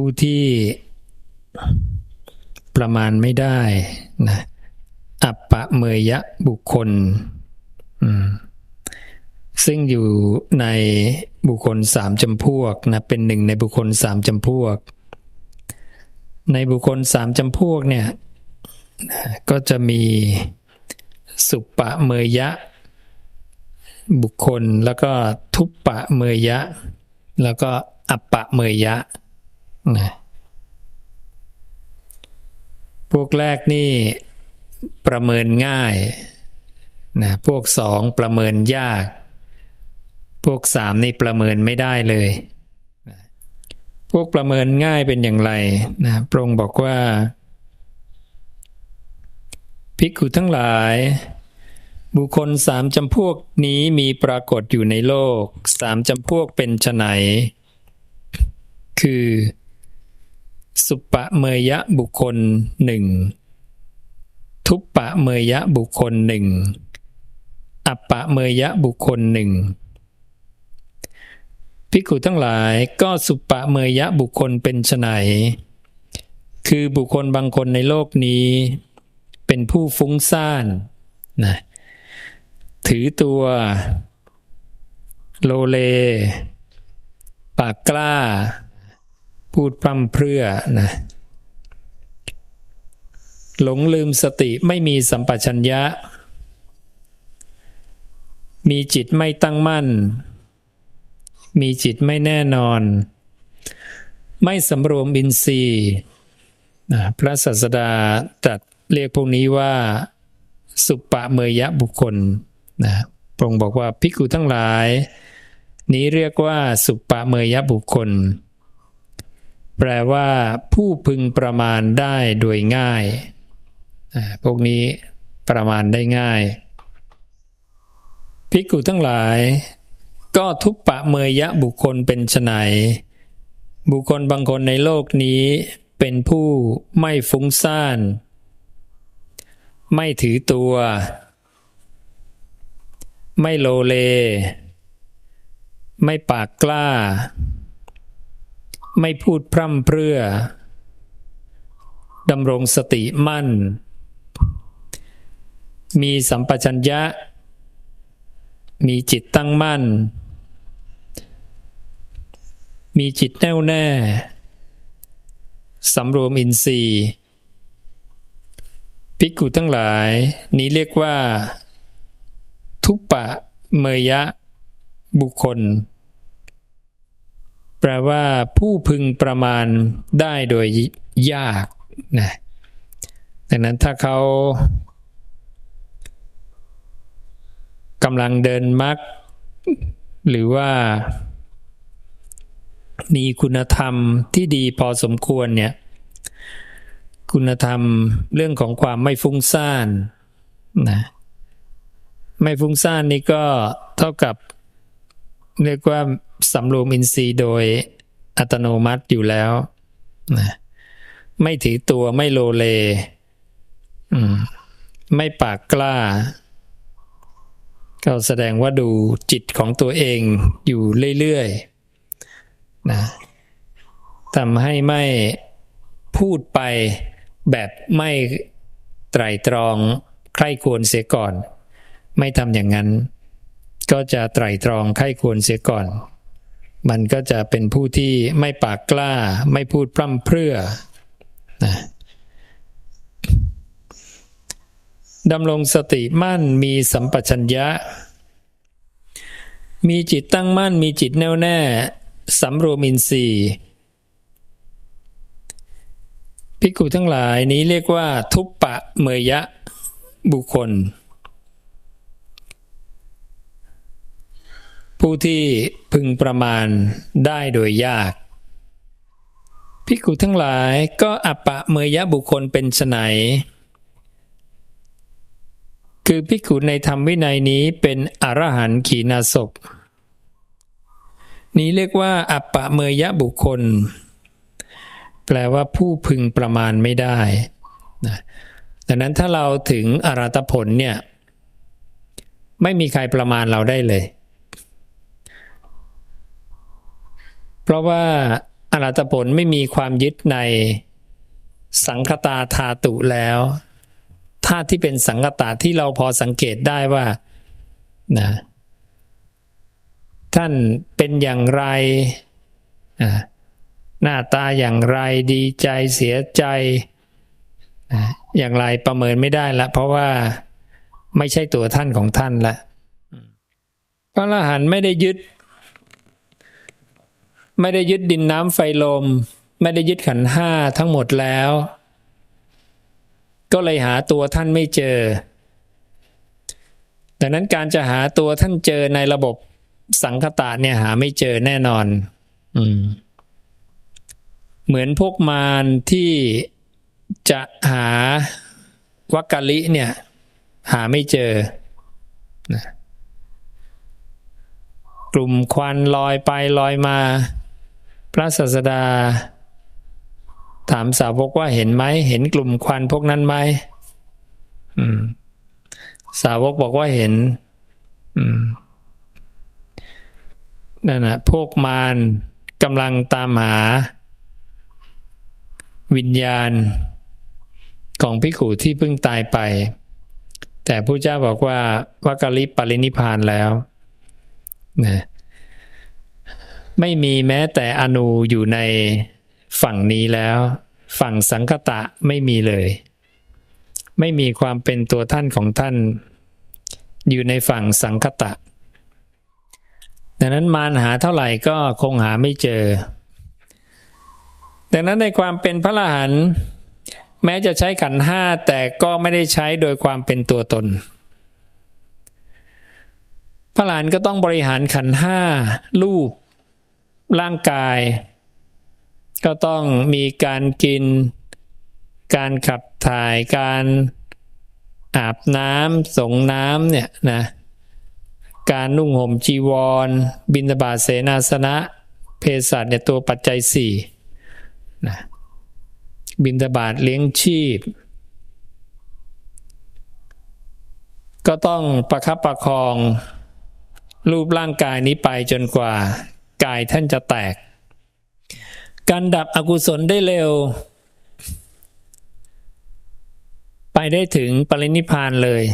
ผู้ที่ประมาณไม่ได้นะอัปปะเมยะบุคคล ซึ่งอยู่ในบุคคลสามจำพวกนะเป็นหนึ่งในบุคคลสามจำพวก ในบุคคลสามจำพวกเนี่ยก็จะมีสุปปะเมยะ บุคคลแล้วก็ทุปปะเมยะ แล้วก็อัปปะเมยะ นะพวกแรกนี่ประเมินง่ายนะพวกสองประเมินยาก พวกสามนี่ประเมินไม่ได้เลย พวกประเมินง่ายเป็นอย่างไรนะพระองค์บอกว่าภิกขุทั้งหลาย บุคคลสามจำพวกนี้มีปรากฏอยู่ในโลกสามจำพวกเป็นไนคือ สุปะเมยะบุคคลหนึ่งทุปปะเมยะบุคคลหนึ่งอัปปะเมยะบุคคลหนึ่งภิกขุทั้งหลายก็สุปปะเมยะบุคคลเป็นไนคือบุคคลบางคนในโลกนี้ เป็นผู้ฟุ้งซ่านนะถือตัว โลเล ปากกล้า พูดพร่ำเพรื่อนะหลงลืมสติไม่มีสัมปชัญญะ มีจิตไม่ตั้งมั่น มีจิตไม่แน่นอน ไม่สำรวมอินทรีย์นะพระศาสดาตรัสเรียกพวกนี้ว่า สุปะเมยะบุคคลนะพระองค์บอกว่าภิกขุทั้งหลาย นี้เรียกว่าสุปปะเมยะบุคคล แปลว่าผู้พึงประมาณได้โดยง่าย พวกนี้ประมาณได้ง่าย ภิกขุทั้งหลาย ก็ทุปปะเมยะบุคคลเป็นไนบุคคลบางคนในโลกนี้เป็นผู้ไม่ฟุ้งซ่าน ไม่ถือตัว ไม่โลเล ไม่ปากกล้า ไม่พูดพร่ำเพรื่อดำรงสติมั่น มีสัมปชัญญะ มีจิตตั้งมั่น มีจิตแน่วแน่สำรวมอินทรีย์ภิกขุทั้งหลาย นี้เรียกว่า ทุปปะเมยะ บุคคล แปลว่าผู้พึงประมาณได้โดยยากนะดังนั้นถ้าเขากำลังเดินมักหรือว่า มีคุณธรรมที่ดีพอสมควรเนี่ย คุณธรรมเรื่องของความไม่ฟุ้งซ่านนะไม่ฟุ้งซ่านนี่ก็เท่ากับ เรียกว่าสำรวมอินทรีย์โดยอัตโนมัติอยู่แล้วนะไม่ถือตัวไม่โลเลมไม่ปากกล้า ก็แสดงว่าดูจิตของตัวเองอยู่เรื่อยๆนะทำให้ไม่พูดไปแบบไม่ไตรตรองใคร่ควรเสียก่อน ไม่ทำอย่างนั้น ก็จะไตรตรองไข้ควรเสียก่อน มันก็จะเป็นผู้ที่ไม่ปากกล้า ไม่พูดพร่ำเพรื่อนะดำรงสติมั่นมีสัมปชัญญะ มีจิตตั้งมั่น มีจิตแน่วแน่สำรวมอินทรีย์ภิกขุทั้งหลายนี้เรียกว่าทุปปะเมยะบุคคล ผู้ที่พึงประมาณได้โดยยากภิกขุทั้งหลายก็อัปปะเมยะบุคคลเป็นไนคือภิกขุในธรรมวินัยนี้เป็นอรหันต์ขีณาศพนี้เรียกว่า อัปปะเมยะบุคคล แปลว่าผู้พึงประมาณไม่ได้นะดังนั้นถ้าเราถึงอรัตผลเนี่ย ไม่มีใครประมาณเราได้เลย เพราะว่าอรัตผลไม่มีความยึดในสังคตาธาตุแล้วธาตุที่เป็นสังคตาที่เราพอสังเกตได้ว่านะท่านเป็นอย่างไรนะหน้าตาอย่างไรดีใจเสียใจนะอย่างไรประเมินไม่ได้ละเพราะว่าไม่ใช่ตัวท่านของท่านละพระอรหันต์ไม่ได้ยึด ไม่ได้ยึดดินน้ำไฟลม ไม่ได้ยึดขันห้าทั้งหมดแล้ว ก็เลยหาตัวท่านไม่เจอ ดังนั้นการจะหาตัวท่านเจอในระบบสังคตะเนี่ยหาไม่เจอแน่นอน อืม เหมือนพวกมารที่จะหาวักกะลิเนี่ย หาไม่เจอนะกลุ่มควันลอยไปลอยมา พระศาสดา ถามสาวกว่าเห็นไหม เห็นกลุ่มควันพวกนั้นไหมสาวกบอกว่าเห็นนั่นนะพวกมารกำลังตามหา วิญญาณ ของพิขูที่เพิ่งตายไป แต่พระเจ้าบอกว่าวักกะลิปรินิพานแล้วนะ ไม่มีแม้แต่อนูอยู่ในฝั่งนี้แล้ว ฝั่งสังคตะไม่มีเลย ไม่มีความเป็นตัวท่านของท่าน อยู่ในฝั่งสังคตะ ดังนั้นมารหาเท่าไหร่ก็คงหาไม่เจอ ดังนั้นในความเป็นพระอรหันต์แม้จะใช้ขันห้าแต่ก็ไม่ได้ใช้โดยความเป็นตัวตนพระอรหันต์ก็ต้องบริหารขันห้ารูป ร่างกาย ก็ต้องมีการกิน การขับถ่ายการอาบน้ำส่งน้ำเนี่ยนะการนุ่งห่มจีวร บินบาเสนาสนะเภสัชเนี่ยตัวปัจจัยสี่นะบินบาตเลี้ยงชีพ ก็ต้องประคับประคองรูปร่างกายนี้ไปจนกว่า กายท่านจะแตก การดับอกุศลได้เร็ว ไปได้ถึงปรินิพานเลย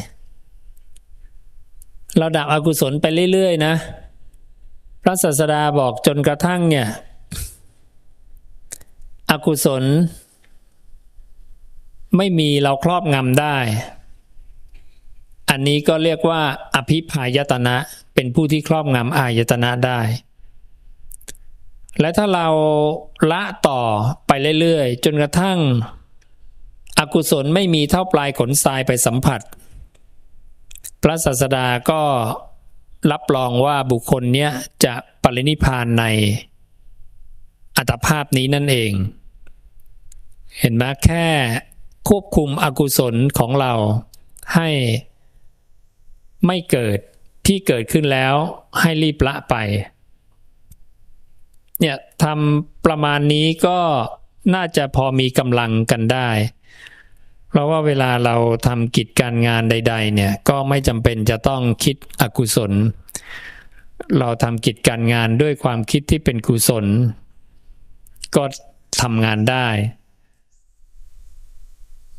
เราดับอกุศลไปเรื่อยๆนะ พระศาสดาบอกจนกระทั่งเนี่ย อกุศล ไม่มีเราครอบงำได้อันนี้ก็เรียกว่าอภิพายตนะ เป็นผู้ที่ครอบงำอายตนะได้ และถ้าเราละต่อไปเรื่อยๆ จนกระทั่ง อกุศลไม่มีเท่าปลายขนทรายไปสัมผัส พระศาสดาก็รับรองว่าบุคคลเนี้ยจะปรินิพานในอัตภาพนี้นั่นเอง เห็นไหมแค่ควบคุมอกุศลของเราให้ไม่เกิดที่เกิดขึ้นแล้วให้รีบละไป เนี่ยทำประมาณนี้ก็น่าจะพอมีกำลังกันได้ เพราะว่าเวลาเราทำกิจการงานใด ๆ เนี่ยก็ไม่จำเป็นจะต้องคิดอกุศล เราทำกิจการงานด้วยความคิดที่เป็นกุศล ก็ทำงานได้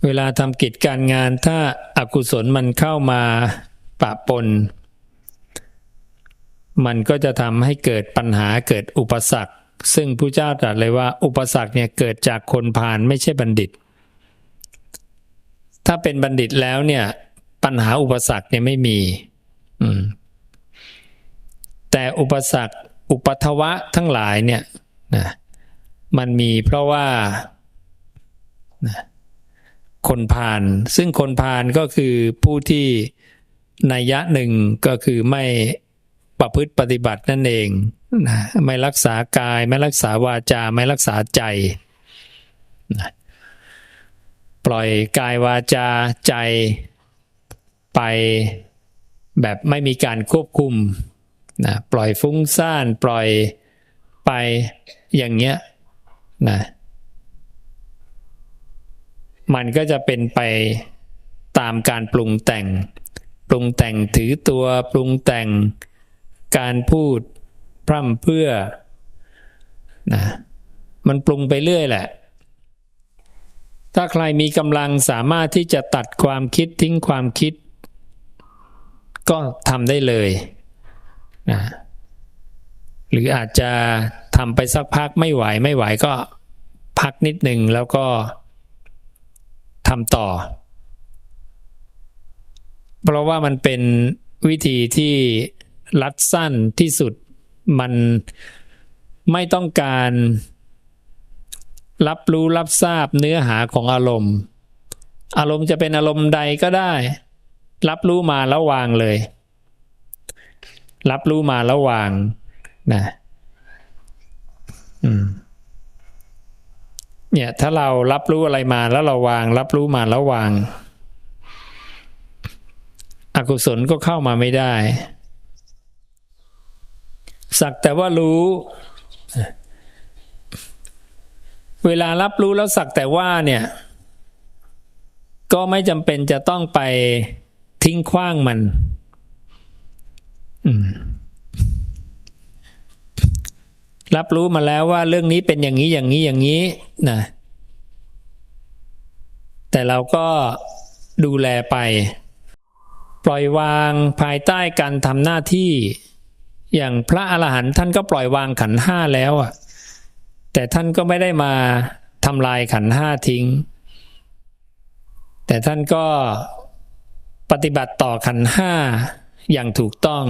เวลาทำกิจการงานถ้าอากุศลมันเข้ามาปะปน มันก็จะทำให้เกิดปัญหาเกิดอุปสรรค ซึ่งผู้เจ้าตรัสเลยว่า อุปสรรคเนี่ยเกิดจากคนพาลไม่ใช่บัณฑิต ถ้าเป็นบัณฑิตแล้วเนี่ยปัญหาอุปสรรคเนี่ยไม่มีมแต่อุปสรรคอุปทวะทั้งหลายเนี่ยนะมันมีเพราะว่านะคนพาลซึ่งคนพาลก็คือผู้ที่นัยยะหนึ่งก็คือไม่ ประพฤติปฏิบัตินั่นเองนะไม่รักษากาย ไม่รักษาวาจา ไม่รักษาใจนะปล่อยกายวาจาใจไปแบบไม่มีการควบคุมนะปล่อยฟุ้งซ่านปล่อยไปอย่างเงี้ยนะมันก็จะเป็นไปตามการปรุงแต่ง ปรุงแต่งถือตัวปรุงแต่ง การพูดพร่ำเพื่อนะมันปรุงไปเรื่อยแหละ ถ้าใครมีกำลังสามารถที่จะตัดความคิดทิ้งความคิด ก็ทำได้เลยนะหรืออาจจะทำไปสักพักไม่ไหวไม่ไหวก็พักนิดหนึ่งแล้วก็ทำต่อ เพราะว่ามันเป็นวิธีที่ รัดสั้นที่สุดมันไม่ต้องการรับรู้รับทราบเนื้อหาของอารมณ์ อารมณ์จะเป็นอารมณ์ใดก็ได้ รับรู้มาแล้ววางเลย รับรู้มาแล้ววางนะเนี่ย ถ้าเรารับรู้อะไรมาแล้วเราวาง รับรู้มาแล้ววาง อกุศลก็เข้ามาไม่ได้ สักแต่ว่ารู้ เวลารับรู้แล้วสักแต่ว่าเนี่ย ก็ไม่จำเป็นจะต้องไปทิ้งขว้างมันรับรู้มาแล้วว่าเรื่องนี้เป็นอย่างนี้อย่างนี้อย่างนี้นะแต่เราก็ดูแลไป ปล่อยวางภายใต้การทำหน้าที่ อย่างพระอรหันต์ท่านก็ปล่อยวางขันห้าแล้วอะแต่ท่านก็ไม่ได้มาทำลายขันห้าทิ้ง แต่ท่านก็ปฏิบัติต่อขันห้าอย่างถูกต้อง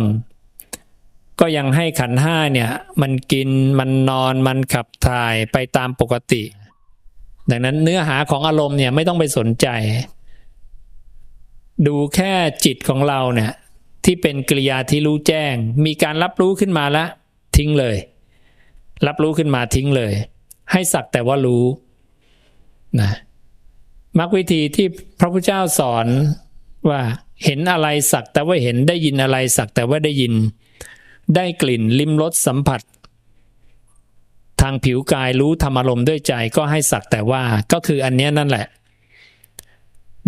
ก็ยังให้ขันห้าเนี่ย มันกินมันนอนมันขับถ่ายไปตามปกติ ดังนั้นเนื้อหาของอารมณ์เนี่ยไม่ต้องไปสนใจ ดูแค่จิตของเราเนี่ย ที่เป็นกริยาที่รู้แจ้ง มีการรับรู้ขึ้นมาแล้วทิ้งเลย รับรู้ขึ้นมาทิ้งเลย ให้สักแต่ว่ารู้นะมรรควิธีที่พระพุทธเจ้าสอนว่าเห็นอะไรสักแต่ว่าเห็นได้ยินอะไรสักแต่ว่าได้ยิน ได้กลิ่นลิ้มรสสัมผัส ทางผิวกายรู้ธรรมอารมณ์ด้วยใจก็ให้สักแต่ว่าก็คืออันนี้นั่นแหละ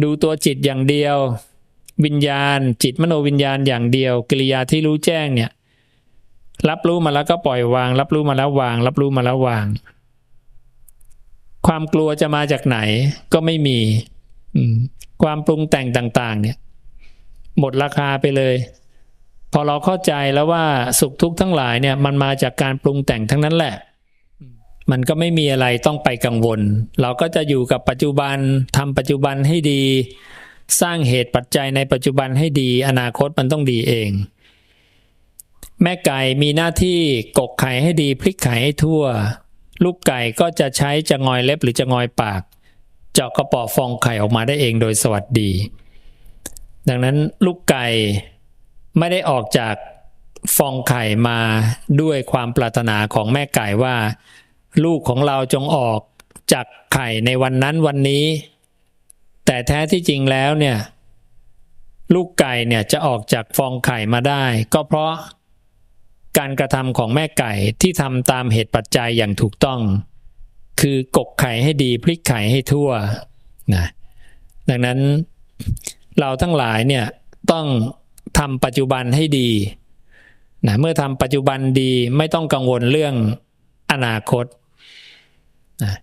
ดูตัวจิตอย่างเดียว วิญญาณ จิตมโนวิญญาณอย่างเดียว กิริยาที่รู้แจ้งเนี่ย รับรู้มาแล้วก็ปล่อยวาง รับรู้มาแล้ววาง รับรู้มาแล้ววาง ความกลัวจะมาจากไหนก็ไม่มีความปรุงแต่งต่าง ๆ เนี่ย หมดราคาไปเลย พอเราเข้าใจแล้วว่าสุขทุกข์ทั้งหลายเนี่ย มันมาจากการปรุงแต่งทั้งนั้นแหละ มันก็ไม่มีอะไรต้องไปกังวล เราก็จะอยู่กับปัจจุบันทำปัจจุบันให้ดี สร้างเหตุปัจจัยในปัจจุบันให้ดี อนาคตมันต้องดีเอง แม่ไก่มีหน้าที่กกไข่ให้ดีพลิกไข่ให้ทั่ว ลูกไก่ก็จะใช้จะงอยเล็บหรือจะงอยปาก เจาะกระป๋อฟองไข่ออกมาได้เองโดยสวัสดี ดังนั้นลูกไก่ไม่ได้ออกจากฟองไข่มาด้วยความปรารถนาของแม่ไก่ว่า ลูกของเราจงออกจากไข่ในวันนั้นวันนี้ แต่แท้ที่จริงแล้วเนี่ยลูกไก่เนี่ยจะออกจากฟองไข่มาได้ ก็เพราะการกระทำของแม่ไก่ที่ทำตามเหตุปัจจัยอย่างถูกต้อง คือกกไข่ให้ดีพลิกไข่ให้ทั่วนะดังนั้นเราทั้งหลายเนี่ยต้องทำปัจจุบันให้ดีนะเมื่อทำปัจจุบันดีไม่ต้องกังวลเรื่องอนาคตนะ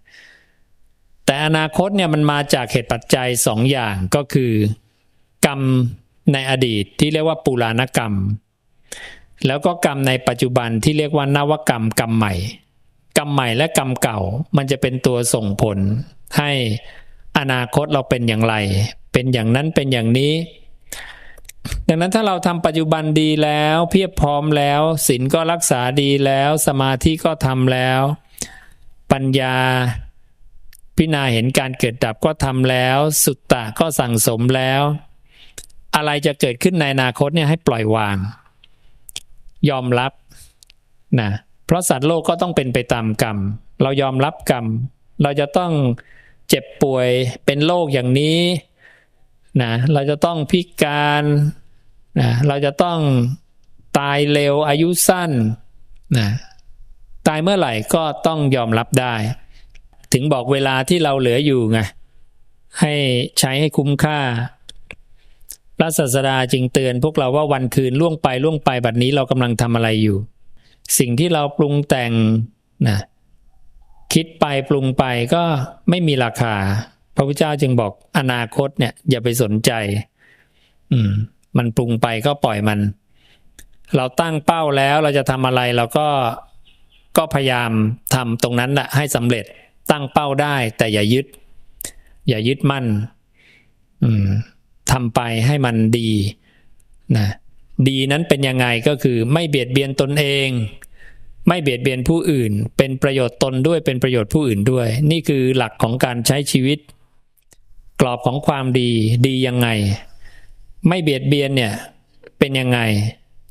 แต่อนาคตเนี่ยมันมาจากเหตุปัจจัยสองอย่างก็คือ กรรมในอดีตที่เรียกว่าปุรานกรรม แล้วก็กรรมในปัจจุบันที่เรียกว่านวกรรมกรรมใหม่ กรรมใหม่และกรรมเก่า มันจะเป็นตัวส่งผล ให้อนาคตเราเป็นอย่างไร เป็นอย่างนั้นเป็นอย่างนี้ ดังนั้นถ้าเราทำปัจจุบันดีแล้ว เพียบพร้อมแล้วศีลก็รักษาดีแล้ว สมาธิก็ทำแล้ว ปัญญา พิจารณาเห็นการเกิดดับก็ทำแล้ว สุตตะก็สั่งสมแล้ว อะไรจะเกิดขึ้นในอนาคตเนี่ยให้ปล่อยวาง ยอมรับนะเพราะสัตว์โลกก็ต้องเป็นไปตามกรรม เรายอมรับกรรม เราจะต้องเจ็บป่วยเป็นโรคอย่างนี้นะเราจะต้องพิการนะเราจะต้องตายเร็วอายุสั้นนะตายเมื่อไหร่ก็ต้องยอมรับได้ ถึงบอกเวลาที่เราเหลืออยู่ไงให้ใช้ให้คุ้มค่า พระศาสดาจึงเตือนพวกเราว่าวันคืนล่วงไปล่วงไปบัดนี้เรากำลังทำอะไรอยู่ สิ่งที่เราปรุงแต่งนะคิดไปปรุงไปก็ไม่มีราคา พระพุทธเจ้าจึงบอกอนาคตเนี่ยอย่าไปสนใจ อืม มันปรุงไปก็ปล่อยมัน เราตั้งเป้าแล้วเราจะทำอะไรเราก็ก็พยายามทำตรงนั้นแหละให้สำเร็จ ตั้งเป้าได้ แต่อย่ายึด อย่ายึดมั่นทำไปให้มันดีนะดีนั้นเป็นยังไงก็คือไม่เบียดเบียนตนเอง ไม่เบียดเบียนผู้อื่น เป็นประโยชน์ตนด้วยเป็นประโยชน์ผู้อื่นด้วย นี่คือหลักของการใช้ชีวิต กรอบของความดีดียังไง ไม่เบียดเบียนเนี่ยเป็นยังไง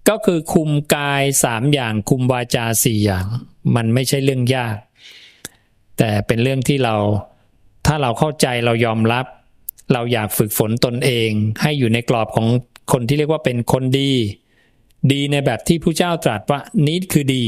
ก็คือคุมกายสามอย่างคุมวาจาสี่อย่าง มันไม่ใช่เรื่องยาก แต่เป็นเรื่องที่เรา ถ้าเราเข้าใจเรายอมรับ เราอยากฝึกฝนตนเอง ให้อยู่ในกรอบของคนที่เรียกว่าเป็นคนดี ดีในแบบที่ผู้เจ้าตรัสว่านี้คือดี